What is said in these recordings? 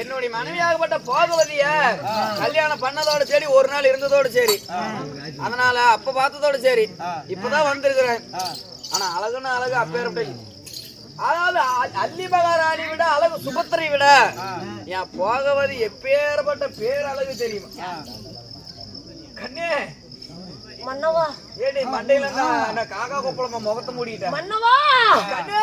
என்னுடைய மனைவியாகப்பட்ட போகவதிய கல்யாணம் பண்ணதோட சரி ஒரு நாள் இருந்ததோட சரி. அதனால அப்ப பார்த்ததோட சரி. இப்பதான் வந்திருக்கிறேன். ஆனா அழகுன்னு அழகு அப்பேற்பட்ட அதாவது அல்லி மகாராணி விட அழகு சுபத்திரை விட என் போகவதி எப்பேற்பட்ட பேர் அழகு தெரியுமா? கண்ணே! மன்னவா. ஏடி மண்டையில காக்கா கொப்பளமா முகத்தை மூடிட்டேன் மன்னவா! கண்ணே!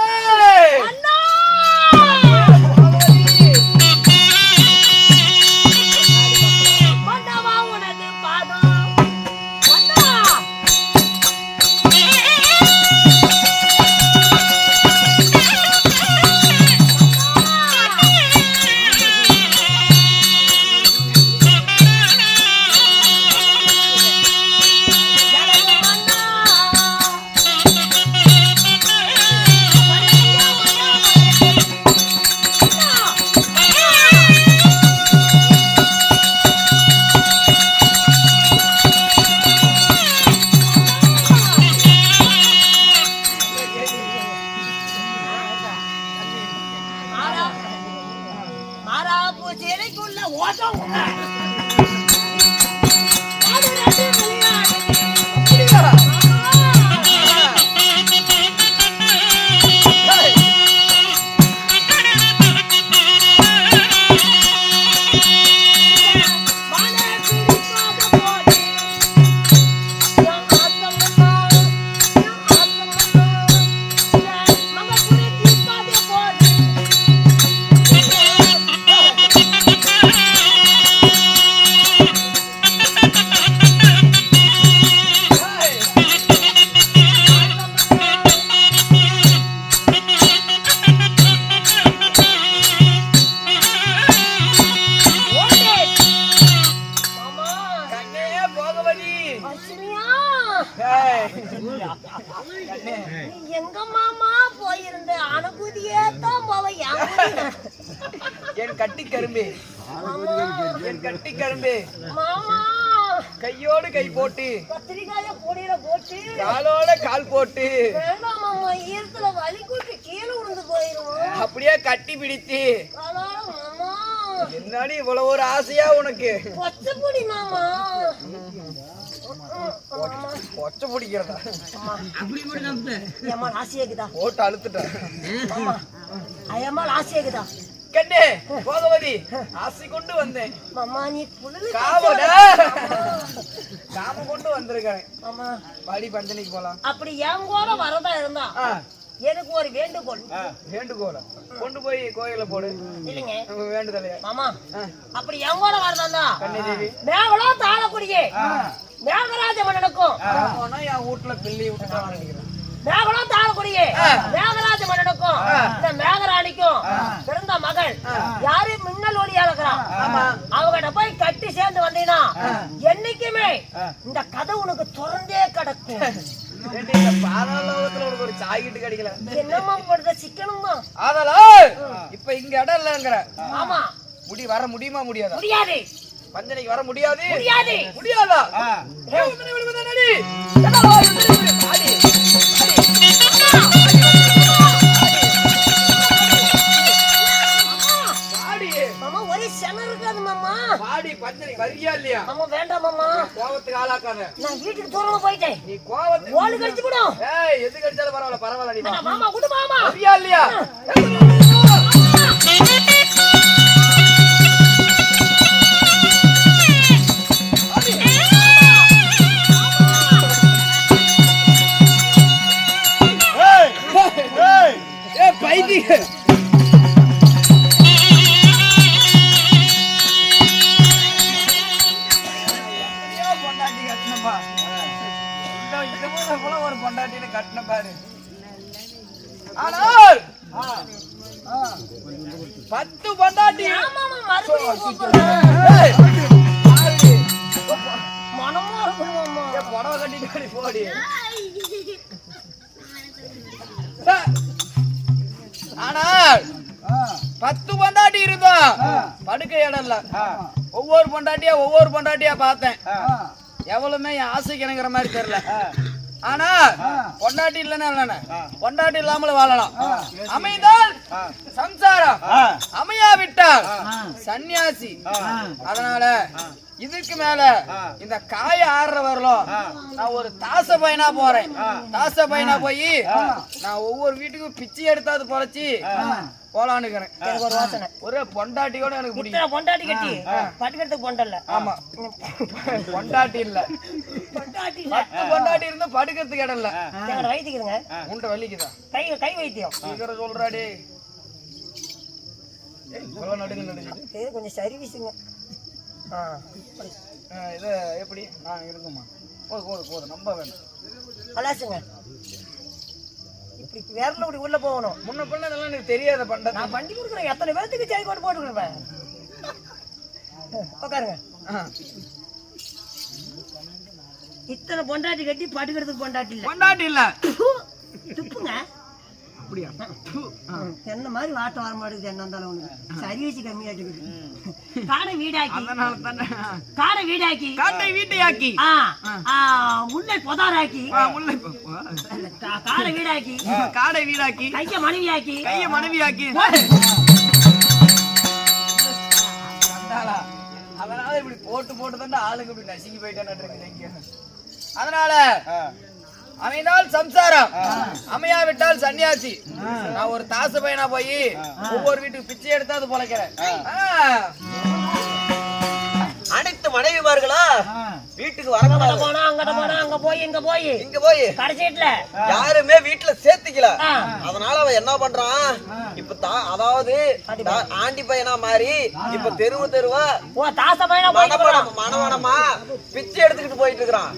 கட்டி பிடித்து என்னடி இவ்வளவு ஒரு ஆசையா உனக்கு? பச்சை பொடி மாமா. ஒச்ச பிடிக்கிறதா? ஏமா ஆசையாக்குதா போட்டு அழுத்துட்டேன். ஆசையாக்குதா கண்ணே போகவதி ஆசை கொண்டு வந்தேன். மாமா நீ காம கொண்டு வந்திருக்கேன். மாமா. பாடி பஞ்சனைக்கு போலாம். அப்படி என் கூட வரதா இருந்தா எனக்கு ஒரு வேண்டுகோள். வேண்டுகோள? கொண்டு போய் கோயில போடு. இல்லைங்க. வேண்டுதலைய? மாமா. அப்படி என் கூட வரதா மேகலாம் தாழக்கூடியே மேகராஜ மன்னனுக்கும். என் வீட்டுல பிள்ளை விட்டுட்டான் நினைக்கிறேன். மேகலாம் தாழக்கூடியே மேகராஜ மன்னனுக்கும் இந்த மேகராணிக்கும் பிறந்த மகள் யாரு மின்னல் ஒளியா இருக்கிறான் அவகிட்ட போய் கட்டி சேர்ந்து வந்தீங்கன்னா என்னைக்குமே இந்த கதை உனக்கு திறந்தே கிடக்கும். ஏண்டி, இந்த பாதாள லோகத்துல உனக்கு சாய்கிட்டு கிடைக்கல. என்னம்மா படுத்த சிக்கனம் தான் ஆதலா இப்ப இங்க இடம் இல்லங்கிற. ஆமா. முடி வர முடியுமா முடியாதா? முடியாது. பஞ்சனைக்கு வர முடியாது? முடியாது. முடியாதா? வரியா இல்லையா? மாமா வேண்டாம் மாமா கோவத்துக்கு ஆளாக்காத. நான் வீட்டுக்கு தூரமா போயிட்டேன். நீ கோவத்துக்கு ஓடு கடிச்சு விடும் ஏய் எது கடிச்சாலும் பரவாயில்ல பரவாயில்ல நீ. மாமா குடு மாமா. வரியா இல்லையா? கட்டின பாரு. ஆனால் பத்து பொண்டாட்டி. இருக்கும் புடவை கட்டிட்டு போடி. ஆனால் பத்து பொண்டாட்டி இருந்தோம் படுக்க இடம் இல்ல ஒவ்வொரு பொண்டாட்டியா ஒவ்வொரு பொண்டாட்டியா பார்த்தேன். எவ்வளவுமே என் ஆசைக்கு இணங்குற மாதிரி தெரியல. ஆனா பொண்டாட்டி இல்லைன்னா பொண்டாட்டி இல்லாமல வாழலாம். அமைந்தால் சம்சாரம் ஆ, அமையாவிட்டால் ஆ. சன்னியாசி. அதனால இதுக்கு மேல. இந்த காய ஆடுற வரலும். நான் ஒரு தாச பையனா போறேன். தாச பையனா போய் நான் ஒவ்வொரு வீட்டுக்கும் பிச்சை எடுத்தாது பொழைச்சி எனக்கு ஒரு யோசனை ஒரே பொண்டாட்டியோட எனக்கு பிடிக்கும் பொண்டாட்டி கட்டி பட்டுக்கிறதுக்கு பொண்டல்ல ஆமா. பொண்டாட்டி இல்ல. பொண்டாட்டி இருந்தா படுக்கிறதுக்கு இடம் இல்ல. வைத்திக்கிறங்க உன்ட்ட வலிக்குதா? கை கை வைத்தியம். சீக்கிரம் சொல்றாடி. கொஞ்சம் சர்வீஸுங்க ஆ. ஆ, இது எப்படி? நான் இருக்குமா போதும் போதும் போதும் நம்ப வேணும். அலாசுங்க. இப்படி விரல இப்படி உள்ள போகணும். முன்ன பண்ண இதெல்லாம் எனக்கு தெரியாத பண்ட நான் வண்டி கொடுக்குறேன். எத்தனை பேர்த்துக்கு ஜெய் கோட்டு போட்டு கொடுப்பேன் உட்காருங்க. இத்தனை பொண்டாட்டி கட்டி படுக்கிறதுக்கு பொண்டாட்டி இல்ல. பொண்டாட்டி இல்ல. துப்புங்க. அப்படியா? என்ன மாதிரி வாட்டம் வர மாட்டேங்குது என்ன இருந்தாலும் உனக்கு. சர்வீஸ் கம்மியாட்டுக்குது காடை. வீடாக்கி. காடை வீடாக்கி. காட்டை வீட்டையாக்கி. முல்லை பொதாராக்கி. முல்லை காடை வீடாக்கி. காடை வீடாக்கி. கைய மனைவியாக்கி. கைய மனைவியாக்கி? அதனால இப்படி போட்டு போட்டு தான் ஆளுங்க இப்படி நசுங்கி போயிட்டேன்னு அதனால. அமைந்தால் சம்சாரம். அமையாவிட்டால் சன்னியாசி. நான் ஒரு தாசு பையனா போய் ஒவ்வொரு வீட்டுக்கு பிச்சை எடுத்தா அது பொழைக்கிறேன். ஆ. அனைத்து மனைவிமார்களா. வீட்டுக்கு அங்கிட்ட வரக்கூடாது போனா அங்கிட்ட போனா அங்க போய் இங்க போய். இங்க போய். கடைசீட்ல யாருமே வீட்டுல சேர்த்துக்கல. அதனால அவன் என்ன பண்றான்? இப்ப அதாவது ஆண்டி பையனா. மாறி இப்ப தெருவு தெருவா ஓ தாச பையனா போயிட்டு மனமனமா பிச்சை எடுத்துக்கிட்டு போயிட்டு இருக்கிறான்.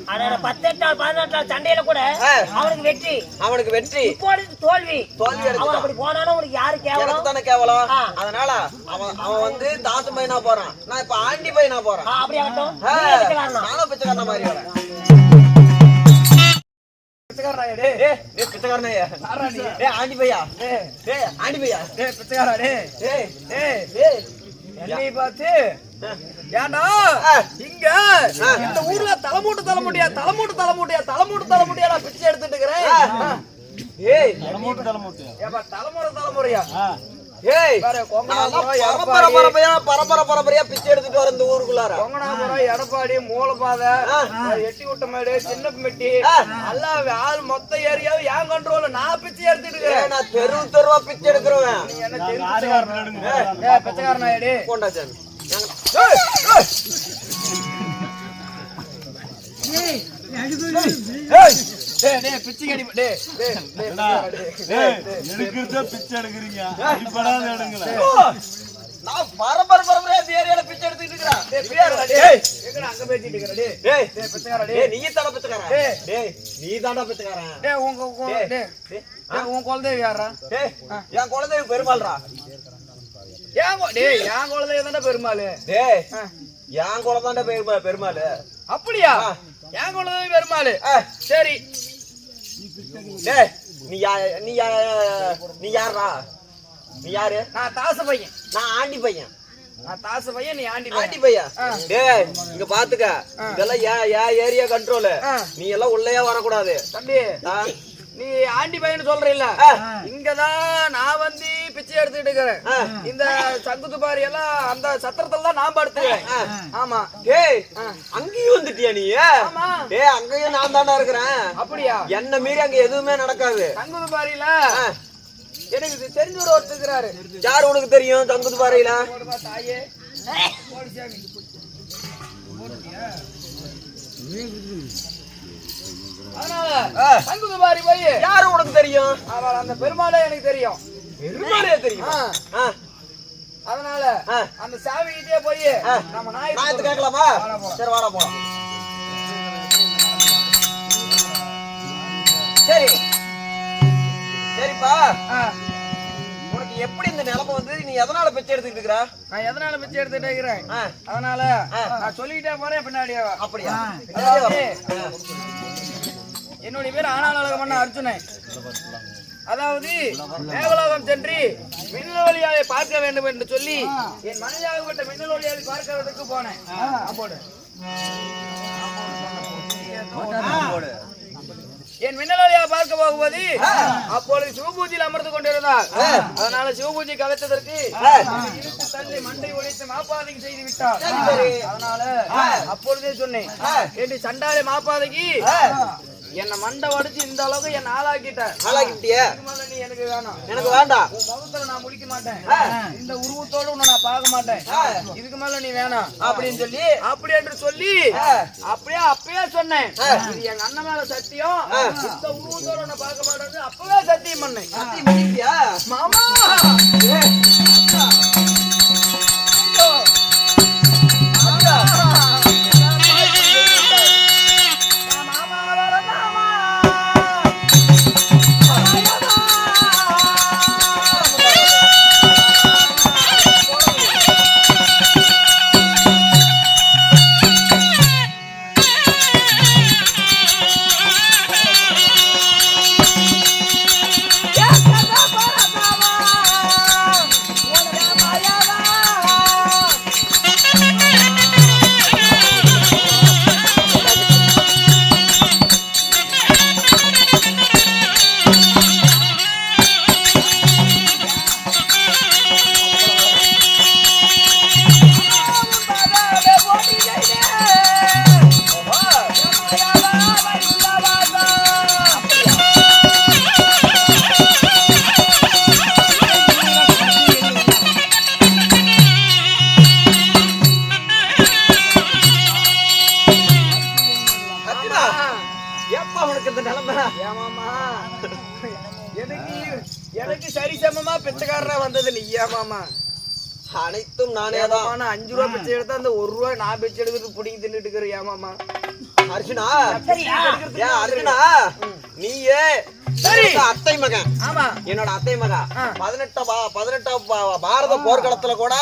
பத்தெட்டு நாள் பதினெட்டு நாள் சண்டையில கூட. அவனுக்கு வெற்றி. அவனுக்கு வெற்றி. தோல்வி. தோல்வி அவன் அப்படி போனாலும் உனக்கு யாரு கேவலம்? தானே கேவலம். அதனால அவன் அவன் வந்து தாசு பையனா போறான். நான் இப்ப ஆண்டி பையனா போறேன். அப்படி ஆகட்டும் பிச்சைக்காரன மாதிரி ஆண்டி பையா ஆண்டி பையா பிச்சைக்காரா, என்னை பார்த்து ஏண்டா. இங்க இந்த ஊர்ல தலைமூட்டு தலைமுடியா தலைமூட்டு தலைமுடியா தலைமூட்டு தலைமுடியா நான் பிச்சை எடுத்துட்டு இருக்கிறேன் ஏய் தலைமூட்டு தலைமூட்டு தலைமுறை தலைமுறையா. ஏய் பரம்பரை எடப்பாடி. பரம்பரையா பரம்பரை பரம்பரையா பிச்சை எடுத்துட்டு வர இந்த ஊருக்குள்ளார. கொங்கனாபுரம் எடப்பாடி மூலப்பாதை ஆ. எட்டி விட்டமேடு சின்ன மெட்டி ஆ. எல்லாம் ஆள் மொத்த ஏரியாவும் என் கண்ட்ரோல் நான் பிச்சை எடுத்துட்டு ஏய், இருக்கிறேன். நான் தெரு தெருவா பிச்சை எடுக்கிறவன். நீ என்ன தெரிஞ்சு ஆறு வாரம் நடுங்க ஏ பிச்சைக்காரனாயடி போண்டா சாமி டேய் டேய் பிச்சைக்கடி டேய் டேய் டேய் ஏண்டா, பிச்சைக்காரா, டேய். ஏய், எடுக்கிறத பிச்சை எடுக்கிறீங்க. அடிப்படாத எடுங்களேன் நான் பரம்பரை பரம்பரையா இந்த ஏரியால பிச்சை எடுத்துட்டு இருக்கிறேன். டேய் பிரியாடா டேய். எங்கடா அங்க பேசிட்டு இருக்கற டேய்? டேய். டேய் பிச்சைக்காரா டேய். நீ தானே டேய். டேய் நீ தான்டா பிச்சைக்காரன். டேய் உங்க உன் குலதெய்வம் யாரா டேய் என் குழந்தை பெருமாள்ரா. ஏன் டேய் என் குலதெய்வம் தானே பெருமாள். டேய். என் குழந்தை பெருமாள் பெருமாள். அப்படியா. என் குலதெய்வம் பெருமாள். சரி டேய் நீ யா நீ யா நீ யாரா நீ யாரு? நான் தாச பையன். நான் ஆண்டி பையன். நான் தாச பையன் நீ ஆண்டி ஆண்டி பையன். டேய் இங்க பாத்துக்க. இதெல்லாம் ஏன் ஏன் ஏரியா கண்ட்ரோல். நீ எல்லாம் உள்ளேயே வரக்கூடாது. தம்பி? நீ ஆண்டி பையன் சொல்ற இல்ல ஆ. இங்கதான் நான் வந்து பிச்சை எடுத்துட்டு இருக்கிறேன். ஆ. இந்த சங்கு துபாரி எல்லாம் அந்த சத்திரத்துல தான் நான் படுத்துக்கிறேன் ஆமா. டேய் ஆ. அங்கேயும் வந்துட்டியா நீ? ஆமா. டேய் அங்கேயும் நான் தாண்டா இருக்கிறேன். அப்படியா? என்ன மீறி அங்க எதுவுமே நடக்காது. சங்கு துபாரியில ஆ. எனக்கு இது தெரிஞ்சவர் ஒருத்தர் இருக்கிறாரு. யார் உனக்கு தெரியும் தங்குது பாறையில தாயே. அதனால. சங்கு துபாரி போய். யாரு உனக்கு தெரியும்? அவள் அந்த பெருமாளே எனக்கு தெரியும். பெருமாளே தெரியும்? அதனால. அந்த சாமி கிட்டே போய். நம்ம நாய் நான் இது கேட்கலாமா. சரி வாடா போலாம். சரி. சரிப்பா. உனக்கு எப்படி இந்த நிலைமை வந்து நீ எதனால பிச்சை எடுத்துக்கிட்டு இருக்கிற? நான் எதனால பிச்சை எடுத்துட்டே இருக்கிறேன்? அதனால நான் சொல்லிக்கிட்டே போறேன் பின்னாடி அப்படியா? என்னுடைய பேர் ஆனாலகம் பண்ண அர்ஜுனன் அதாவது மேகலோகம் சென்று மின்னல் வழியாவை பார்க்க வேண்டும் என்று சொல்லி என் மனைவியாகப்பட்ட மின்னல் வழியாவை பார்க்கறதுக்கு போனேன். அப்போது என் மின்னலாளியாக பார்க்க போகும்போது அப்பொழுது சிவபூஜையில் அமர்ந்து கொண்டிருந்தார். அதனால சிவபூஜை கலைத்ததற்கு தள்ளி மண்டை ஒழித்து மாப்பாதைக்கு செய்து விட்டார். அதனால அப்பொழுதே சொன்னேன் என்று சண்டாளி மாப்பாதைக்கு என்ன மண்டை உடைச்சு இந்த அளவுக்கு என்ன ஆளாக்கிட்ட. ஆளாக்கிட்டிய? இதுக்கு மேல நீ எனக்கு வேணாம். எனக்கு வேண்டாம் உன் முகத்துல நான் முடிக்க மாட்டேன். இந்த உருவத்தோட உன்னை நான் பார்க்க மாட்டேன். இதுக்கு மேல நீ வேணாம். அப்படின்னு சொல்லி அப்படி என்று சொல்லி அப்படியே அப்பயே சொன்னேன். இது எங்க அண்ணன் மேல சத்தியம். இந்த உருவத்தோட உன்னை பார்க்க மாட்டேன் அப்பவே சத்தியம் பண்ணேன். சத்தியம் பண்ணிட்டியா? மாமா! நானே அஞ்சு ரூபா பிச்சை எடுத்தா அந்த ஒரு ரூபா நான் பிச்சை எடுக்கிறது பிடிங்கி தின்னுட்டு இருக்கிறேன். ஏமாமா அர்ஜுனா? ஏன் அர்ஜுனா? நீயே? சரி. அத்தை மகன். ஆமா. என்னோட அத்தை மகன். ஆ. பதினெட்டாம் பாரத போர்க்களத்துல கூட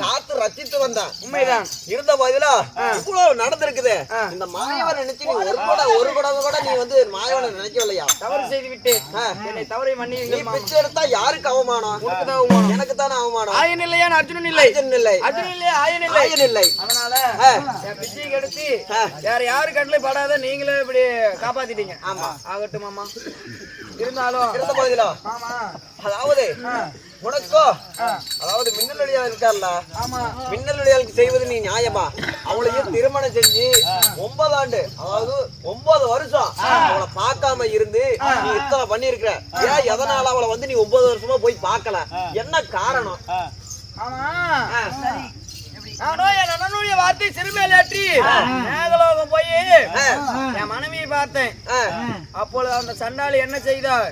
காத்து ரச்சித்து வந்தேன். உண்மைதான். இருந்த போதிலும் இவ்வளவு நடந்திருக்குது. இந்த மாயவன் நினைச்சு நீ ஒரு கூட ஒரு கூட கூட நீ வந்து மாயவனை நினைக்கவில்லையா? தவறு செய்து விட்டு ஆ. என்னை தவறை நீ மன்னியுங்கள் மாமா. பிச்சை எடுத்தா யாருக்கு அவமானம்? உனக்கு தான் அவமானம். எனக்கு தானே அவமானம். ஆயன் இல்லையா? அர்ஜுனன் இல்லை. அர்ஜுன் இல்லை. அர்ஜுனன் இல்லையா? ஆயன் இல்லை. ஆயன் இல்லை. அதனால கெடுத்து. வேற யாரு கண்ணிலும் படாத நீங்களே இப்படி காப்பாத்திட்டீங்க. ஆமா. ஆகட்டும் மாமா. இருந்தாலும் இருந்த போதிலும் அதாவது. உனக்கோ. அதாவது மின்னல் அடியாள் இருக்கார்ல மின்னல் அடியாளுக்கு செய்வது நீ நியாயமா? அவளையும் திருமணம் செஞ்சு ஒன்பது ஆண்டு அதாவது ஒன்பது வருஷம் அவளை பார்க்காம இருந்து நீ இத்தனை பண்ணிருக்கிற ஏன் எதனால அவளை வந்து நீ ஒன்பது வருஷமா போய் பார்க்கல? என்ன காரணம். நானோ என் அண்ணனுடைய வார்த்தை மேகலோகம் போய் என் மனைவியை பார்த்தேன். அப்பொழுது அந்த சண்டாளி என்ன செய்தார்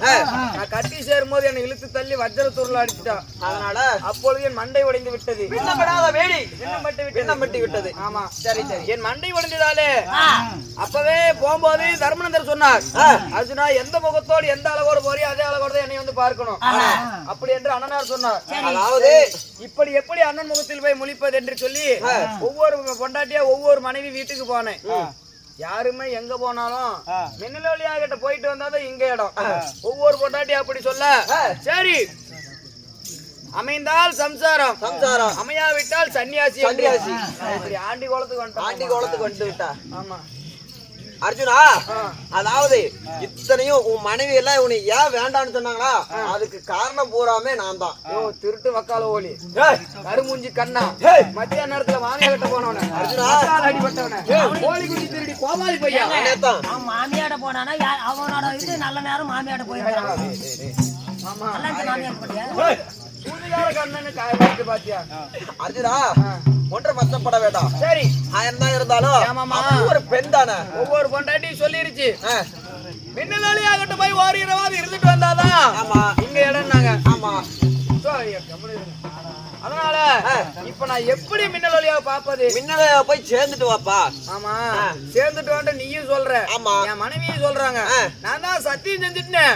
நான் கட்டி சேரும் போது என்னை இழுத்து தள்ளி வஜ்ரத்தூர்ல அடிச்சுட்டா அதனால? அப்பொழுது என் மண்டை உடைந்து விட்டது. பின்னப்படாத வேடி விண்ணப்பட்டு விட்டது. பின்னம் பெட்டி விட்டது. ஆமா. சரி சரி. என் மண்டை உடைந்ததாலே அப்பவே போகும்போது தர்மநந்தர் சொன்னார் அர்ஜுனா எந்த முகத்தோடு எந்த அழகோடு போறியோ அதே அழகோடு என்னை வந்து பார்க்கணும். அப்படி என்று அண்ணனார் சொன்னார். அதாவது இப்படி எப்படி அண்ணன் முகத்தில் போய் முழிப்பது என்று சொல்லி ஒவ்வொரு பொண்டாட்டியா ஒவ்வொரு மனைவி வீட்டுக்கு போனேன். யாருமே எங்க போனாலும் மின்னலொலியா கிட்ட போயிட்டு வந்தாதான் இங்க இடம். ஒவ்வொரு பொண்டாட்டியா அப்படி சொல்ல சரி. அமைந்தால் சம்சாரம். சம்சாரம். அமையாவிட்டால் சன்னியாசி சன்னியாசி. ஆண்டி குளத்துக்கு வந்துட்டான் ஆண்டி கோலத்துக்கு வந்து விட்டா ஆமா. அர்ஜுனா அதாவது இத்தனையும் உன் மனைவி எல்லாம் உன்னை ஏன் வேண்டாம்னு சொன்னாங்களா? அதுக்கு காரணம் பூராமே நான் தான். ஓ திருட்டு வக்கால ஓலி. கருமூஞ்சி கண்ணா. மத்தியான நேரத்துல வாங்க கட்ட போனவன. அர்ஜுனா. அடிபட்டவன கோழி குஞ்சு திருடி கோமாளி பையா தான் அவன் மாமியாட போனானா அவனோட இது நல்ல நேரம் மாமியாட போயிருக்கான் ஆமா. மாமியார் போட்டியா? சூதுகார கண்ணனு காய்ச்சி பாத்தியா? அர்ஜுனா ஒன்றை மச்சப்பட வேண்டாம். சரி. ஆயிரம் தான் இருந்தாலும் ஒரு பெண் தானே. ஒவ்வொரு பொண்டாட்டியும் சொல்லிருச்சு. மின்னலாளி ஆகட்டும் போய் ஓரிரவாது இருந்துட்டு வந்தாதான். ஆமா. இங்க இடம்னாங்க ஆமா. அதனால இப்ப நான் எப்படி மின்னல் வழியாக பாப்பது மின்னல போய் சேர்ந்துட்டு வாப்பா. ஆமா. சேர்ந்துட்டு வந்து நீயும் சொல்ற. ஆமா. என் மனைவியும் சொல்றாங்க. நான் தான் சத்தியம் செஞ்சுட்டேன்.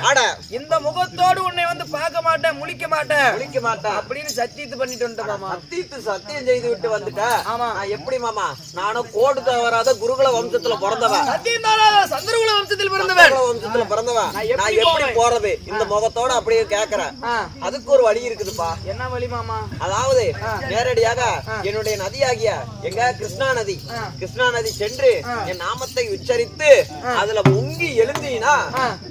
இந்த முகத்தோடு உன்னை வந்து பார்க்க மாட்டேன் முழிக்க மாட்டேன். குளிக்க மாட்டேன் அப்படின்னு சத்தியத்தை பண்ணிட்டு வந்துட்டேன் மாமா. சத்தியத்து சத்தியம் செய்து விட்டு வந்துட்ட? ஆமா. நான் எப்படி மாமா? நானும் கோடு தவறாத குருகுல வம்சத்துல பிறந்தவன். சத்தியம் தானா சந்திரகுல வம்சத்தில் பிறந்தவன். வம்சத்துல பிறந்தவன். நான் எப்படி? போறது? இந்த முகத்தோட அப்படியே கேக்குறேன். அதுக்கு ஒரு வழி இருக்குதுப்பா. என்ன வழி மாமா? அதாவது அதாவது நேரடியாக என்னுடைய நதியாகிய எங்க கிருஷ்ணா நதி. கிருஷ்ணா நதி சென்று என் நாமத்தை உச்சரித்து அதுல முங்கி எழுந்தீனா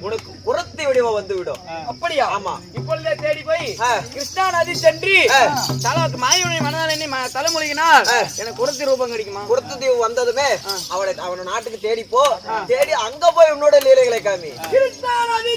உனக்கு குரத்தை வடிவம் வந்து விடும் அப்படியா? ஆமா. இப்பொழுதே தேடி போய். கிருஷ்ணா நதி சென்று மாயவனை மனதால் எண்ணி ம- தலைமொழிகினால் எனக்கு குரத்தி ரூபம் கிடைக்குமா? குருத்து தீவு வந்ததுமே அவனை அவன நாட்டுக்கு தேடி போ. தேடி அங்க போய் உன்னோட லீலைகளை காமி. கிருஷ்ணா நதி